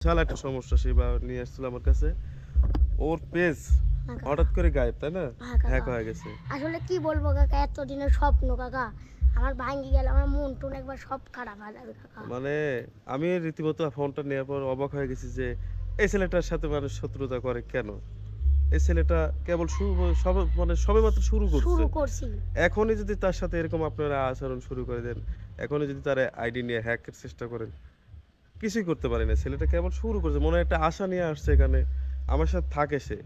বিশাল একটা সমস্যা সে নিয়ে আসছিল আমার কাছে। ওর পেজ হঠাৎ করে গায়েব তাই না? হ্যাঁ হ্যাক হয়ে গেছে। আসলে কি বলব কাকা এতদিনের স্বপ্ন কাকা। আমার ভাঙ্গি গেল আমার মন টুন একবার সব খারাপ হয়ে যাবে কাকা। মানে আমি রীতিমতো ফোনটা নেওয়ার পর অবাক হয়ে গেছি যে এই ছেলেটার সাথে মানুষ শত্রুতা করে কেন? এই ছেলেটা কেবল শুরু সবে মানে সবে মাত্র শুরু করছে। শুরু করছি। এখনই যদি তার সাথে এরকম আপনারা আচরণ শুরু করে দেন এখনই যদি তার আইডি নিয়ে হ্যাকের চেষ্টা করেন কিছুই করতে পারে না। ছেলেটা কেবল শুরু করছে মনে একটা আশা নিয়ে আসছে এখানে। আমার সাথে থাকে সে।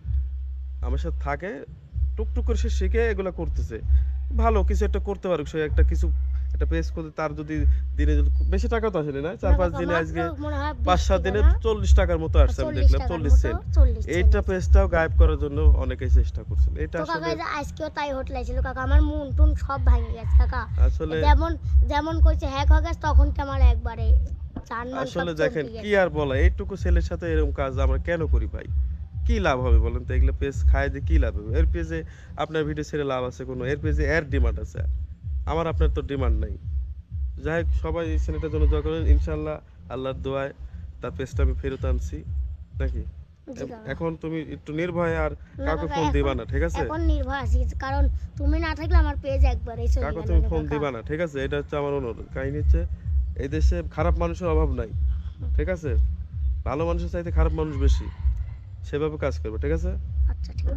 আমার সাথে থাকে টুকটুক করে সে শিখে এগুলো করতেছে। ভালো কিছু একটা করতে পারুক সে একটা কিছু একটা পেস করতে তার যদি দিনে বেশি টাকা তো আসেনি না চার পাঁচ দিনে আজকে পাঁচ সাত দিনে চল্লিশ টাকার মতো আসছে আমি দেখলাম চল্লিশ সেন্ট এইটা। পেজটাও গায়েব করার জন্য অনেকেই চেষ্টা করছেন এটা আসলে আজকেও তাই হোটেলে ছিল কাকা আমার মন টুন সব ভাঙে গেছে কাকা। আসলে যেমন যেমন কইছে হ্যাক হয়ে গেছে তখন কি আমার একবারে আসলে দেখেন কি আর বলা এইটুকু ছেলের সাথে এরকম কাজ আমরা কেন করি ভাই? কি লাভ হবে বলেন তো? এগুলো পেজ খায় দিয়ে কি লাভ হবে? এর পেজে আপনার ভিডিও ছেড়ে লাভ আছে কোনো? এর পেজে এর ডিমান্ড আছে। আমার আপনার তো ডিমান্ড নাই। যাই হোক সবাই এই ছেলেটার জন্য দোয়া করেন ইনশাল্লাহ আল্লাহর দোয়ায় তার পেজটা আমি ফেরত আনছি। নাকি? এখন তুমি একটু নির্ভয়ে আর কাউকে ফোন দিবা না ঠিক আছে? এখন নির্ভর আছি কারণ তুমি না থাকলে আমার পেজ একবারেই চলে কাকু গেল তুমি ফোন দিবা না ঠিক আছে? এটা হচ্ছে আমার অনুরোধ। কাহিনী হচ্ছে এই দেশে খারাপ মানুষের অভাব নাই, ঠিক আছে? ভালো মানুষের চাইতে খারাপ মানুষ বেশি। সেভাবে কাজ করবে, ঠিক আছে? আচ্ছা ঠিক